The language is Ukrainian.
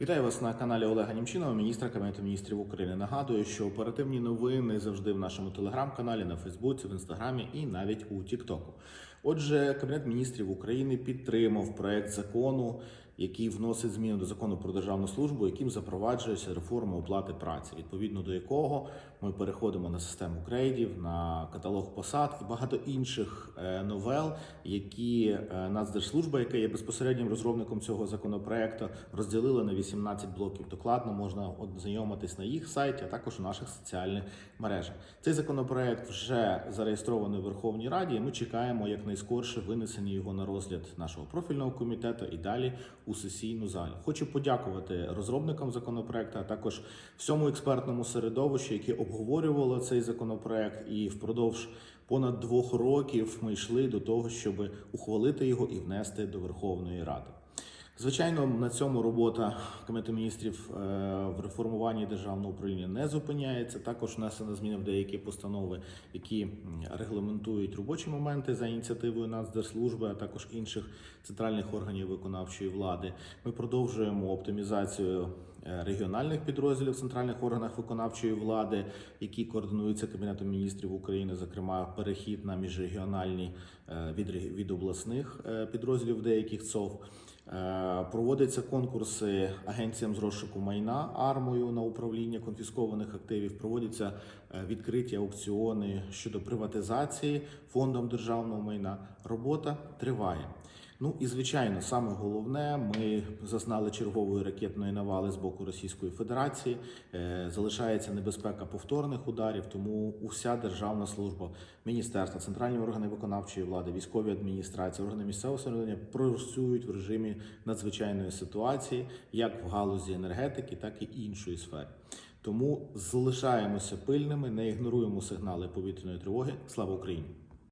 Вітаю вас на каналі Олега Німчинова, міністра Кабінету міністрів України. Нагадую, що оперативні новини завжди в нашому телеграм-каналі, на Фейсбуці, в інстаграмі і навіть у Тіктоку. Отже, Кабінет міністрів України підтримав проект закону, який вносить зміни до закону про державну службу, яким запроваджується реформа оплати праці, відповідно до якого ми переходимо на систему крейдів, на каталог посад і багато інших е, новел, які е, Нацдержслужба, яка є безпосереднім розробником цього законопроекту, розділила на 18 блоків. Докладно можна ознайомитись на їх сайті, а також у наших соціальних мережах. Цей законопроект вже зареєстрований в Верховній Раді. і Ми чекаємо якнайскорше винесення його на розгляд нашого профільного комітету і далі у сесійну залі. Хочу подякувати розробникам законопроекту, а також всьому експертному середовищу, яке обговорювало цей законопроект, і впродовж понад двох років ми йшли до того, щоб ухвалити його і внести до Верховної Ради. Звичайно, на цьому робота Кабінету міністрів е, в реформуванні державного управління не зупиняється. Також внесено зміни в деякі постанови, які регламентують робочі моменти за ініціативою Нацдержслужби, а також інших центральних органів виконавчої влади. Ми продовжуємо оптимізацію е, регіональних підрозділів в центральних органах виконавчої влади, які координуються Кабінетом міністрів України, зокрема перехід на міжрегіональні е, від, від обласних підрозділів деяких ЦОВ. Е, Проводяться конкурси агенціям з розшуку майна армою на управління конфіскованих активів. Проводяться е, відкриті аукціони щодо приватизації фондом державного майна. Робота триває. Ну і звичайно, саме головне, ми зазнали чергової ракетної навали з боку Російської Федерації. Е, Залишається небезпека повторних ударів, тому уся державна служба, міністерства, центральні органи виконавчої влади, військові адміністрації, органи місцевого самоврядування працюють в режимі надзвичайної ситуації, як в галузі енергетики, так і іншої сфери. Тому залишаємося пильними, не ігноруємо сигнали повітряної тривоги. Слава Україні!